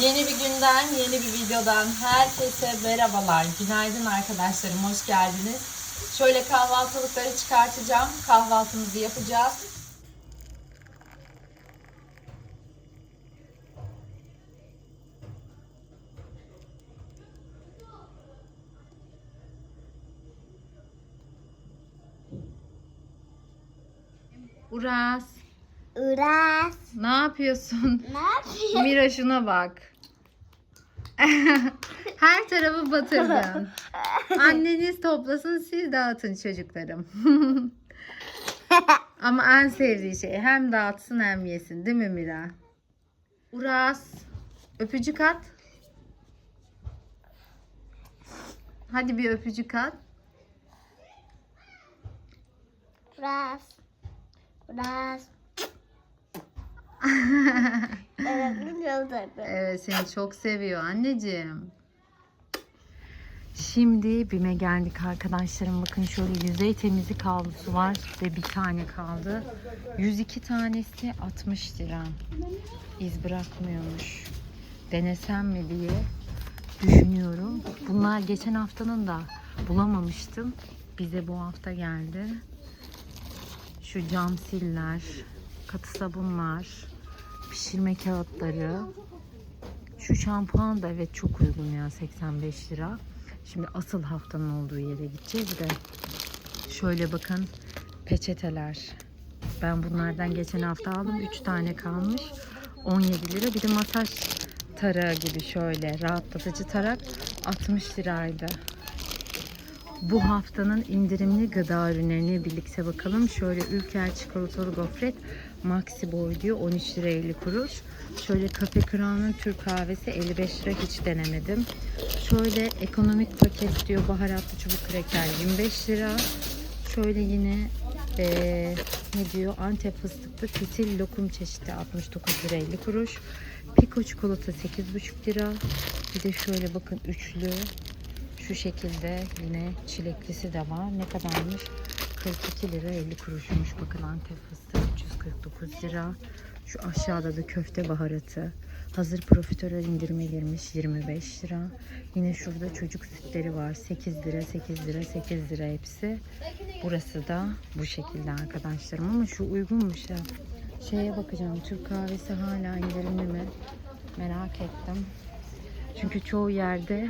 Yeni bir günden, yeni bir videodan herkese merhabalar. Günaydın arkadaşlarım, hoş geldiniz. Şöyle kahvaltılıkları çıkartacağım. Kahvaltımızı yapacağız. Uras, Uras. ne yapıyorsun? Ne yapıyorsun? Mira şuna bak. Her tarafı batırdın. Anneniz toplasın siz dağıtın çocuklarım. Ama en sevdiği şey hem dağıtsın hem yesin değil mi Mira? Uras öpücük at. Hadi bir öpücük at. Uras. Uras. Evet. Evet seni çok seviyor anneciğim. Şimdi BİM'e geldik arkadaşlarım. Bakın şöyle yüzey temizlik havlusu var ve bir tane kaldı. 102 tanesi 60 lira. İz bırakmıyormuş. Denesem mi diye düşünüyorum. Bunlar geçen haftanın da bulamamıştım. Bize bu hafta geldi. Şu cam siller, katı sabunlar, pişirme kağıtları. Şu şampuan da evet çok uygun ya 85 lira. Şimdi asıl haftanın olduğu yere gideceğiz de. Şöyle bakın peçeteler. Ben bunlardan geçen hafta aldım. 3 tane kalmış. 17 lira. Bir de masaj tarağı gibi şöyle rahatlatıcı tarak 60 liraydı. Bu haftanın indirimli gıda ürünlerine birlikte bakalım. Şöyle Ülker çikolatalı gofret Maxi Boy diyor 13 lira 50 kuruş. Şöyle Kafe Crown'un Türk kahvesi 55 lira hiç denemedim. Şöyle ekonomik paket diyor baharatlı çubuk kreker 25 lira. Şöyle yine eee, ne diyor Antep fıstıklı fitil lokum çeşidi 69 lira 50 kuruş. Piko çikolata 8,5 lira. Bir de şöyle bakın üçlü şu şekilde yine çileklisi de var. Ne kadarmış? 42 lira 50 kuruşmuş. Bakın Antep fıstığı 349 lira. Şu aşağıda da köfte baharatı. Hazır profiterol indirime girmiş 25 lira. Yine şurada çocuk sütleri var. 8 lira, 8 lira, 8 lira hepsi. Burası da bu şekilde arkadaşlarım. Ama şu uygunmuş ya. Şeye bakacağım. Türk kahvesi hala indirimli mi? Merak ettim. Çünkü çoğu yerde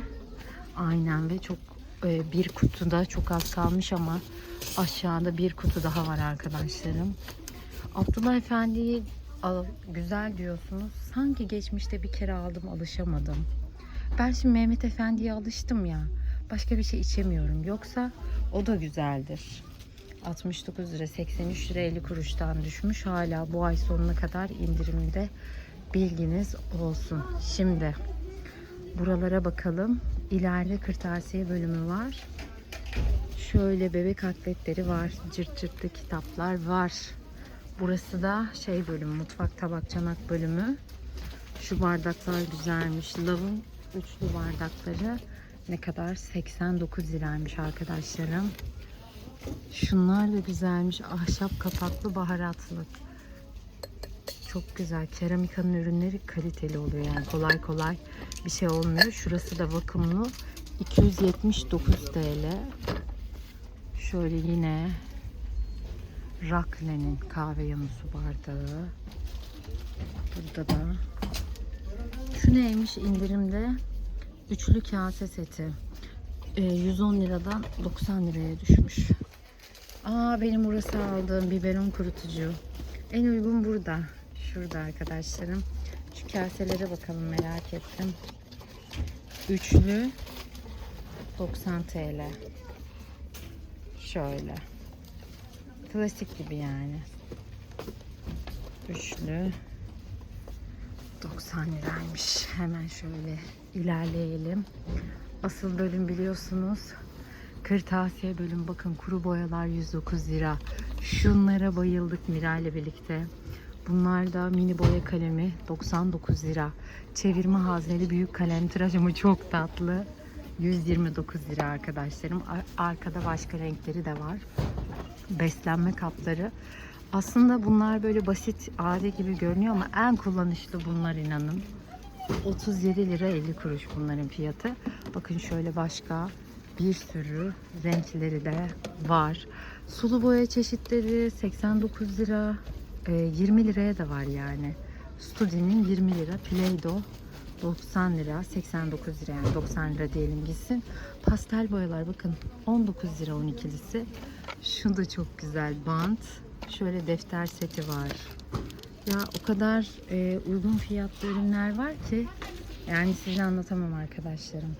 Aynen ve çok e, bir kutuda çok az kalmış ama aşağıda bir kutu daha var arkadaşlarım. Abdullah Efendi'yi güzel diyorsunuz. Sanki geçmişte bir kere aldım alışamadım. Ben şimdi Mehmet Efendi'ye alıştım ya. Başka bir şey içemiyorum. Yoksa o da güzeldir. 69 lira 83 lira 50 kuruştan düşmüş. Hala bu ay sonuna kadar indirimde bilginiz olsun. Şimdi Buralara bakalım. İleride kırtasiye bölümü var. Şöyle bebek atletleri var. Cırt cırtlı kitaplar var. Burası da şey bölümü, mutfak tabak çanak bölümü. Şu bardaklar güzelmiş. Lav'ın üçlü bardakları ne kadar? 89 liraymış arkadaşlarım. Şunlar da güzelmiş. Ahşap kapaklı baharatlık. Çok güzel. Keramikanın ürünleri kaliteli oluyor yani kolay kolay bir şey olmuyor. Şurası da vakumlu. 279 TL. Şöyle yine Rakle'nin kahve yanı su bardağı. Burada da şu neymiş indirimde? Üçlü kase seti. Ee, 110 liradan 90 liraya düşmüş. Aa benim burası aldığım biberon kurutucu. En uygun burada. Şurada arkadaşlarım. Şu kaselere bakalım merak ettim. Üçlü 90 TL. Şöyle. Klasik gibi yani. Üçlü 90 liraymış. Hemen şöyle ilerleyelim. Asıl bölüm biliyorsunuz. Kırtasiye bölüm bakın kuru boyalar 109 lira. Şunlara bayıldık Mira ile birlikte. Bunlar da mini boya kalemi 99 lira. Çevirme hazneli büyük kalem tıraşımı çok tatlı. 129 lira arkadaşlarım. Ar- Arkada başka renkleri de var. Beslenme kapları Aslında bunlar böyle basit ade gibi görünüyor ama en kullanışlı bunlar inanın. 37 lira 50 kuruş bunların fiyatı. Bakın şöyle başka bir sürü renkleri de var. Sulu boya çeşitleri 89 lira, e, 20 liraya da var yani. Studi'nin 20 lira, Play-Doh 90 lira, 89 lira yani 90 lira diyelim gitsin. Pastel boyalar bakın 19 lira 12'lisi. Şu da çok güzel bant. Şöyle defter seti var. Ya o kadar e, uygun fiyatlı ürünler var ki yani size anlatamam arkadaşlarım.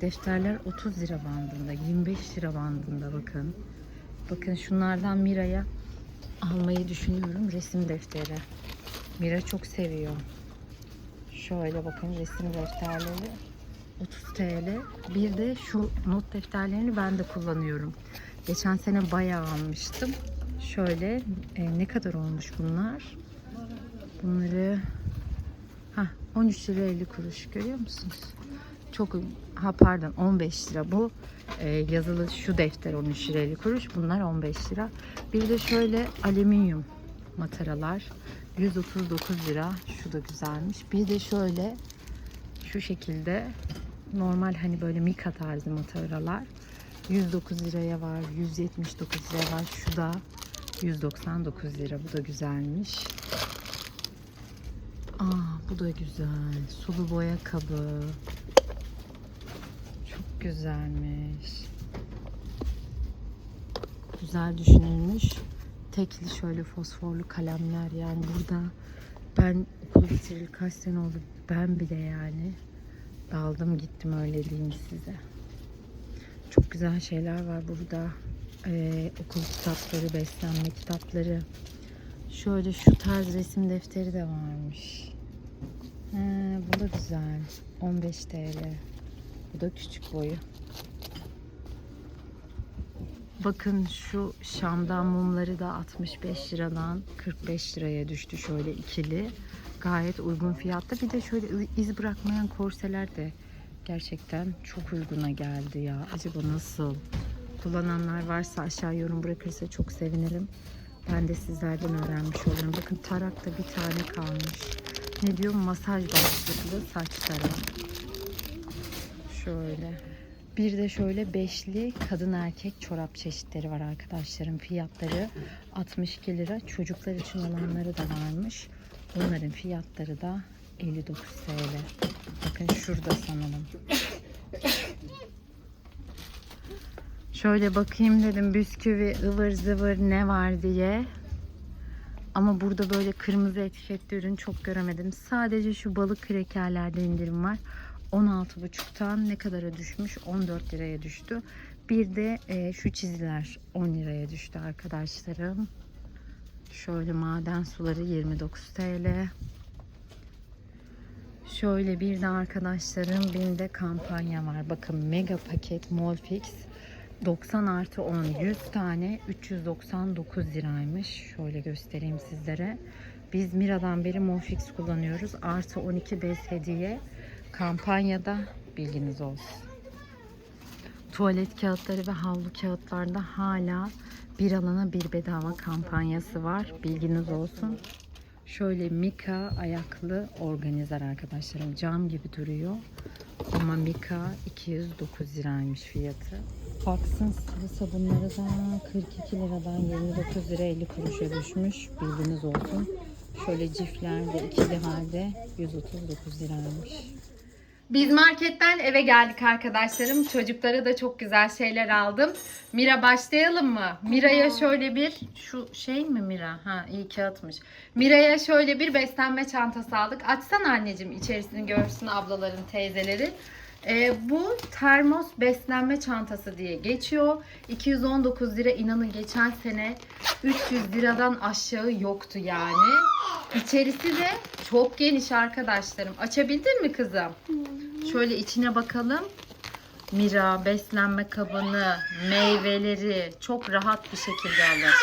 Defterler 30 lira bandında, 25 lira bandında bakın. Bakın şunlardan Mira'ya almayı düşünüyorum resim defteri. Mira çok seviyor. Şöyle bakın resim defterleri 30 TL. Bir de şu not defterlerini ben de kullanıyorum. Geçen sene bayağı almıştım. Şöyle e, ne kadar olmuş bunlar? Bunları ha 13 lira 50 kuruş görüyor musunuz? Çok ha pardon 15 lira bu e, yazılı şu defter 13 lira 50 kuruş bunlar 15 lira. Bir de şöyle alüminyum mataralar 139 lira. Şu da güzelmiş. Bir de şöyle şu şekilde normal hani böyle mika tarzı mataralar 109 liraya var, 179 liraya var. Şu da 199 lira. Bu da güzelmiş. Aa bu da güzel. Sulu boya kabı. Çok güzelmiş. Güzel düşünülmüş. Tekli şöyle fosforlu kalemler yani burada ben okulu bitireli kaç sene oldu ben bile yani daldım gittim öyle diyeyim size. Çok güzel şeyler var burada. Ee, okul kitapları, beslenme kitapları. Şöyle şu tarz resim defteri de varmış. Ha, bu da güzel. 15 TL. Bu da küçük boyu. Bakın şu Şam'dan mumları da 65 liradan 45 liraya düştü şöyle ikili. Gayet uygun fiyatta. Bir de şöyle iz bırakmayan korseler de gerçekten çok uyguna geldi ya. Acaba nasıl? Kullananlar varsa aşağı yorum bırakırsa çok sevinirim. Ben de sizlerden öğrenmiş olurum. Bakın tarak da bir tane kalmış. Ne diyor? Masaj başlıklı saç tarak. Şöyle. Bir de şöyle beşli kadın erkek çorap çeşitleri var arkadaşlarım. Fiyatları 62 lira. Çocuklar için olanları da varmış. Bunların fiyatları da 59 TL. Bakın şurada sanırım. Şöyle bakayım dedim bisküvi ıvır zıvır ne var diye. Ama burada böyle kırmızı etiketli ürün çok göremedim. Sadece şu balık krekerlerde indirim var. 16,5'tan ne kadara düşmüş? 14 liraya düştü. Bir de e, şu çiziler 10 liraya düştü arkadaşlarım. Şöyle maden suları 29 TL. Şöyle bir de arkadaşlarım binde kampanya var. Bakın mega paket Molfix 90 artı 10 100 tane 399 liraymış. Şöyle göstereyim sizlere. Biz Mira'dan beri Molfix kullanıyoruz. Artı 12 bez hediye kampanyada bilginiz olsun. Tuvalet kağıtları ve havlu kağıtlarda hala bir alana bir bedava kampanyası var. Bilginiz olsun. Şöyle Mika ayaklı organizer arkadaşlarım. Cam gibi duruyor. Ama Mika 209 liraymış fiyatı. Fox'ın sıvı sabunları da 42 liradan 29 lira 50 kuruşa düşmüş. Bilginiz olsun. Şöyle cifler de ikili halde 139 liraymış. Biz marketten eve geldik arkadaşlarım. Çocuklara da çok güzel şeyler aldım. Mira başlayalım mı? Mira'ya şöyle bir şu şey mi Mira? Ha iyi kağıtmış. Mira'ya şöyle bir beslenme çantası aldık. Açsana anneciğim içerisini görsün ablaların teyzeleri. Ee, bu termos beslenme çantası diye geçiyor. 219 lira inanın geçen sene 300 liradan aşağı yoktu yani. İçerisi de çok geniş arkadaşlarım. Açabildin mi kızım? Şöyle içine bakalım. Mira beslenme kabını, meyveleri çok rahat bir şekilde alır.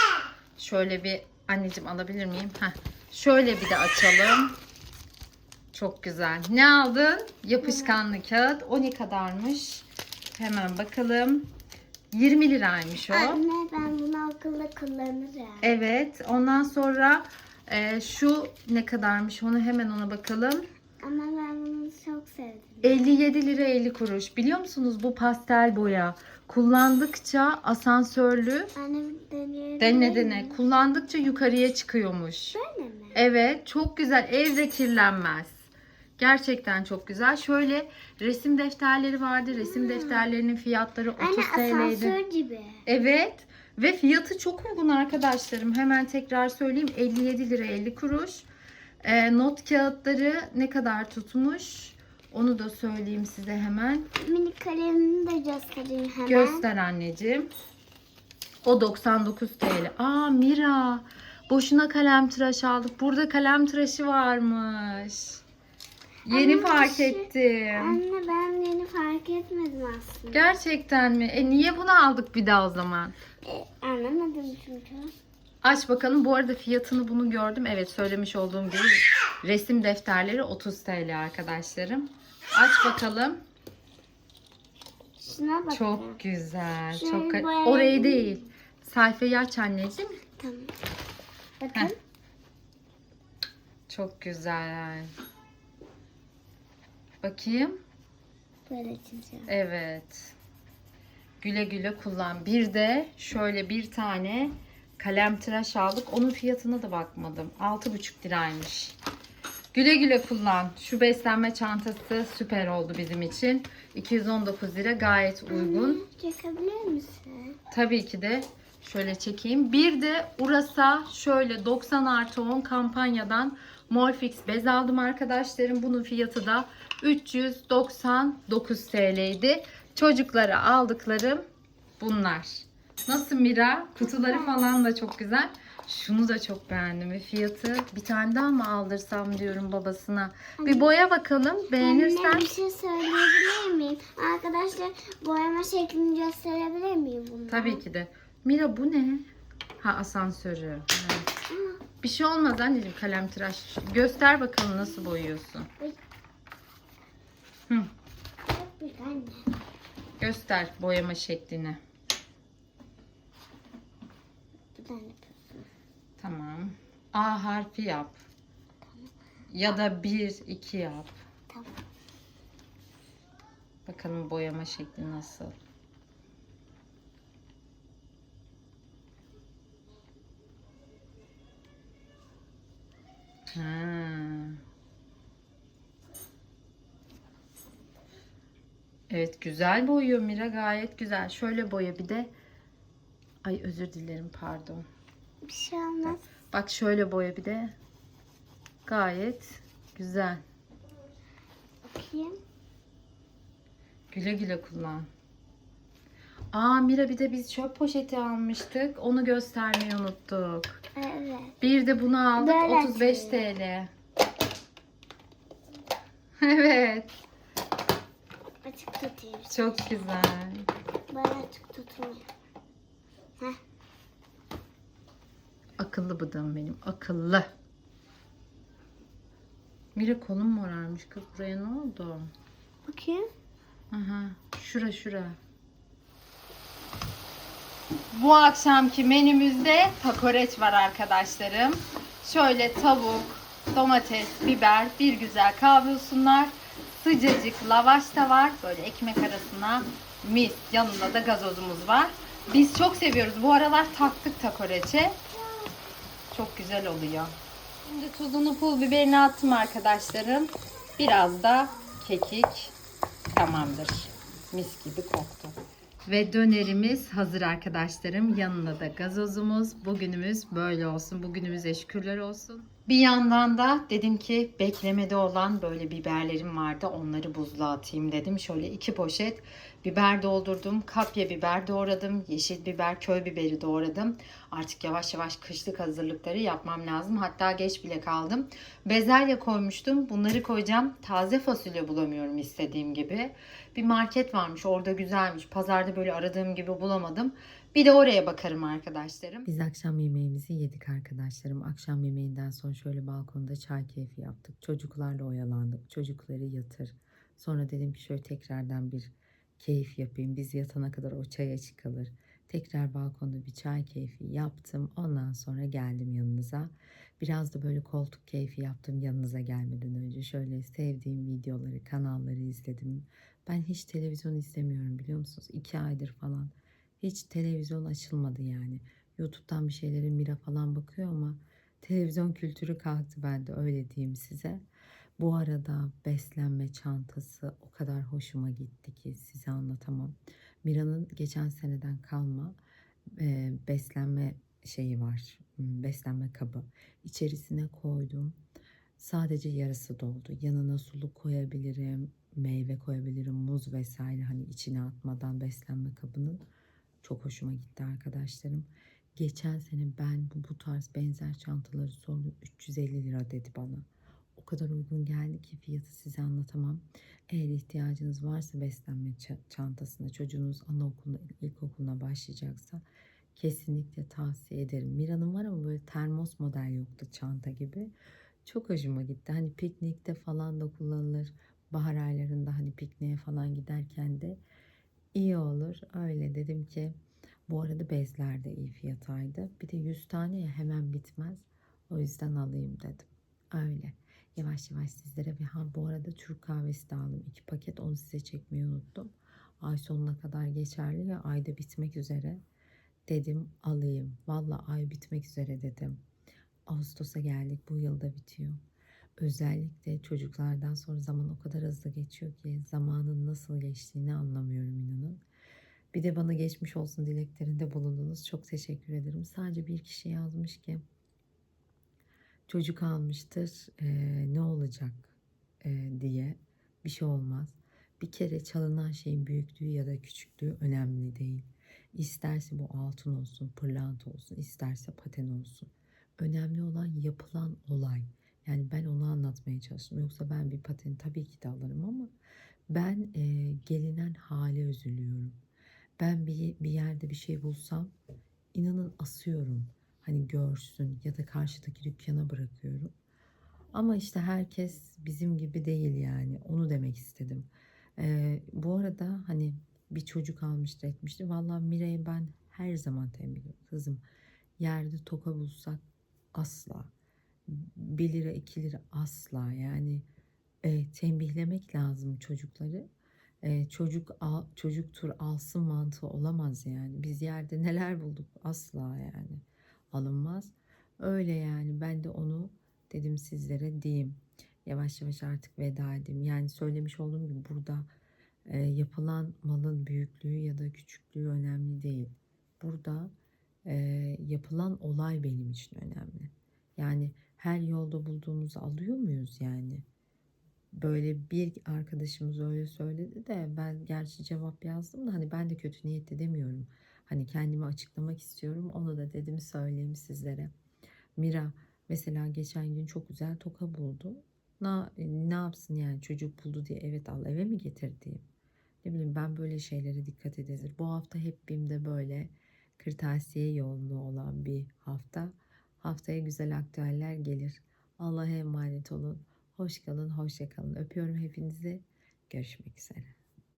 Şöyle bir anneciğim alabilir miyim? Heh. Şöyle bir de açalım. Çok güzel. Ne aldın? Yapışkanlı kağıt. O ne kadarmış? Hemen bakalım. 20 liraymış o. Anne ben bunu okulda kullanırım. Evet. Ondan sonra e, şu ne kadarmış onu hemen ona bakalım. Ama ben bunu çok sevdim. 57 lira 50 kuruş. Biliyor musunuz bu pastel boya kullandıkça asansörlü Anne deneyebilir dene dene kullandıkça yukarıya çıkıyormuş. Böyle mi? Evet çok güzel evde kirlenmez. Gerçekten çok güzel. Şöyle resim defterleri vardı. Resim defterlerinin fiyatları 30 Anne TL'ydi. asansör gibi. Evet. Ve fiyatı çok uygun arkadaşlarım. Hemen tekrar söyleyeyim. 57 lira 50 kuruş. Ee, not kağıtları ne kadar tutmuş? Onu da söyleyeyim size hemen. Mini kalemini de göstereyim hemen. Göster anneciğim. O 99 TL. Aa Mira. Boşuna kalem tıraş aldık. Burada kalem tıraşı varmış. Yeni Anne, fark şey- ettim. Anne ben yeni fark etmedim aslında. Gerçekten mi? E niye bunu aldık bir daha o zaman? E, anlamadım çünkü. Aç bakalım. Bu arada fiyatını bunu gördüm. Evet söylemiş olduğum gibi resim defterleri 30 TL arkadaşlarım. Aç bakalım. Şuna bak. Çok güzel. Şöyle Çok boyayalım. orayı değil. Sayfayı aç anneciğim. Tamam. Bakın. Heh. Çok güzel. Bakayım. Böyle çizeceğim. Evet. Güle güle kullan. Bir de şöyle bir tane kalem tıraş aldık. Onun fiyatına da bakmadım. 6,5 liraymış. Güle güle kullan. Şu beslenme çantası süper oldu bizim için. 219 lira gayet uygun. Çekebilir misin? Tabii ki de şöyle çekeyim. Bir de Uras'a şöyle 90 artı 10 kampanyadan Morfix bez aldım arkadaşlarım. Bunun fiyatı da 399 TL'ydi. Çocuklara aldıklarım bunlar. Nasıl Mira? Kutuları falan da çok güzel. Şunu da çok beğendim. Fiyatı bir tane daha mı aldırsam diyorum babasına. Bir boya bakalım. Beğenirsen. Anne bir şey söyleyebilir miyim? Arkadaşlar boyama şeklini gösterebilir miyim bunu? Tabii ki de. Mira bu ne? Ha asansörü. Evet. Bir şey olmaz anneciğim kalem tıraş. Göster bakalım nasıl boyuyorsun. Hı, göster boyama şeklini. Tamam. A harfi yap. Ya da 1 2 yap. Tamam. Bakalım boyama şekli nasıl. Ha. Evet güzel boyuyor Mira gayet güzel. Şöyle boya bir de. Ay özür dilerim pardon. Bir şey olmaz. Bak şöyle boya bir de. Gayet güzel. Bakayım. Güle güle kullan. Aa Mira bir de biz çöp poşeti almıştık. Onu göstermeyi unuttuk. Evet. Bir de bunu aldık. Böyle 35 TL. evet. Açık tutayım. Çok güzel. Böyle açık tutmuyor. Heh. Akıllı bıdığım benim. Akıllı. Mira kolum morarmış kız. Buraya ne oldu? Bakayım. Aha. Şura şura. Bu akşamki menümüzde takoreç var arkadaşlarım. Şöyle tavuk, domates, biber, bir güzel kavrulsunlar. Sıcacık lavaş da var. Böyle ekmek arasına mis. Yanında da gazozumuz var. Biz çok seviyoruz. Bu aralar taktık takoreçe. Çok güzel oluyor. Şimdi tuzunu pul biberini attım arkadaşlarım. Biraz da kekik tamamdır. Mis gibi koktu. Ve dönerimiz hazır arkadaşlarım. Yanında da gazozumuz. Bugünümüz böyle olsun. Bugünümüze şükürler olsun. Bir yandan da dedim ki beklemede olan böyle biberlerim vardı. Onları buzluğa atayım dedim. Şöyle iki poşet biber doldurdum. Kapya biber doğradım. Yeşil biber, köy biberi doğradım. Artık yavaş yavaş kışlık hazırlıkları yapmam lazım. Hatta geç bile kaldım. Bezelye koymuştum. Bunları koyacağım. Taze fasulye bulamıyorum istediğim gibi. Bir market varmış. Orada güzelmiş. Pazarda böyle aradığım gibi bulamadım. Bir de oraya bakarım arkadaşlarım. Biz akşam yemeğimizi yedik arkadaşlarım. Akşam yemeğinden sonra şöyle balkonda çay keyfi yaptık. Çocuklarla oyalandık. Çocukları yatır. Sonra dedim ki şöyle tekrardan bir keyif yapayım. Biz yatana kadar o çaya çıkılır. Tekrar balkonda bir çay keyfi yaptım. Ondan sonra geldim yanınıza. Biraz da böyle koltuk keyfi yaptım yanınıza gelmeden önce. Şöyle sevdiğim videoları, kanalları izledim. Ben hiç televizyon izlemiyorum biliyor musunuz? İki aydır falan. Hiç televizyon açılmadı yani. YouTube'dan bir şeylere Mira falan bakıyor ama televizyon kültürü kalktı bende öyle diyeyim size. Bu arada beslenme çantası o kadar hoşuma gitti ki size anlatamam. Mira'nın geçen seneden kalma beslenme şeyi var. Beslenme kabı. İçerisine koydum. Sadece yarısı doldu. Yanına suluk koyabilirim, meyve koyabilirim, muz vesaire hani içine atmadan beslenme kabının. Çok hoşuma gitti arkadaşlarım. Geçen sene ben bu tarz benzer çantaları sordum. 350 lira dedi bana. Kadar uygun geldi ki fiyatı size anlatamam. Eğer ihtiyacınız varsa beslenme ça- çantasına çocuğunuz anaokuluna, ilkokuluna başlayacaksa kesinlikle tavsiye ederim. Mira'nın var ama böyle termos model yoktu çanta gibi. Çok hoşuma gitti. Hani piknikte falan da kullanılır. Bahar aylarında hani pikniğe falan giderken de iyi olur. Öyle dedim ki bu arada bezler de iyi fiyataydı. Bir de 100 tane ya hemen bitmez. O yüzden alayım dedim. Öyle. Yavaş yavaş sizlere bir ha bu arada Türk kahvesi de aldım. iki paket onu size çekmeyi unuttum. Ay sonuna kadar geçerli ve ayda bitmek üzere. Dedim alayım. Valla ay bitmek üzere dedim. Ağustos'a geldik. Bu yılda bitiyor. Özellikle çocuklardan sonra zaman o kadar hızlı geçiyor ki zamanın nasıl geçtiğini anlamıyorum inanın. Bir de bana geçmiş olsun dileklerinde bulundunuz. Çok teşekkür ederim. Sadece bir kişi yazmış ki çocuk almıştır eee, ne olacak eee, diye bir şey olmaz. Bir kere çalınan şeyin büyüklüğü ya da küçüklüğü önemli değil. İsterse bu altın olsun, pırlanta olsun, isterse paten olsun. Önemli olan yapılan olay. Yani ben onu anlatmaya çalıştım. Yoksa ben bir paten tabii ki de alırım ama ben eee, gelinen hale üzülüyorum. Ben bir, bir yerde bir şey bulsam inanın asıyorum. Hani görsün ya da karşıdaki dükkana bırakıyorum. Ama işte herkes bizim gibi değil yani. Onu demek istedim. Ee, bu arada hani bir çocuk almıştı etmişti. Vallahi Mira'yı ben her zaman tembihliyorum. Kızım yerde toka bulsak asla. 1 lira 2 lira asla yani e, tembihlemek lazım çocukları. E, çocuk al, çocuk tur alsın mantığı olamaz yani. Biz yerde neler bulduk asla yani alınmaz. Öyle yani ben de onu dedim sizlere diyeyim. Yavaş yavaş artık veda edeyim. Yani söylemiş olduğum gibi burada e, yapılan malın büyüklüğü ya da küçüklüğü önemli değil. Burada e, yapılan olay benim için önemli. Yani her yolda bulduğumuzu alıyor muyuz yani? Böyle bir arkadaşımız öyle söyledi de ben gerçi cevap yazdım da hani ben de kötü niyetli demiyorum. Hani kendimi açıklamak istiyorum. Onu da dedim söyleyeyim sizlere. Mira mesela geçen gün çok güzel toka buldu. Ne, ne yapsın yani çocuk buldu diye evet al eve mi getirdiğim? Ne bileyim ben böyle şeylere dikkat ederiz. Bu hafta hep BİM'de böyle kırtasiye yoğunluğu olan bir hafta. Haftaya güzel aktüeller gelir. Allah'a emanet olun. Hoş kalın, hoşça kalın. Öpüyorum hepinizi. Görüşmek üzere.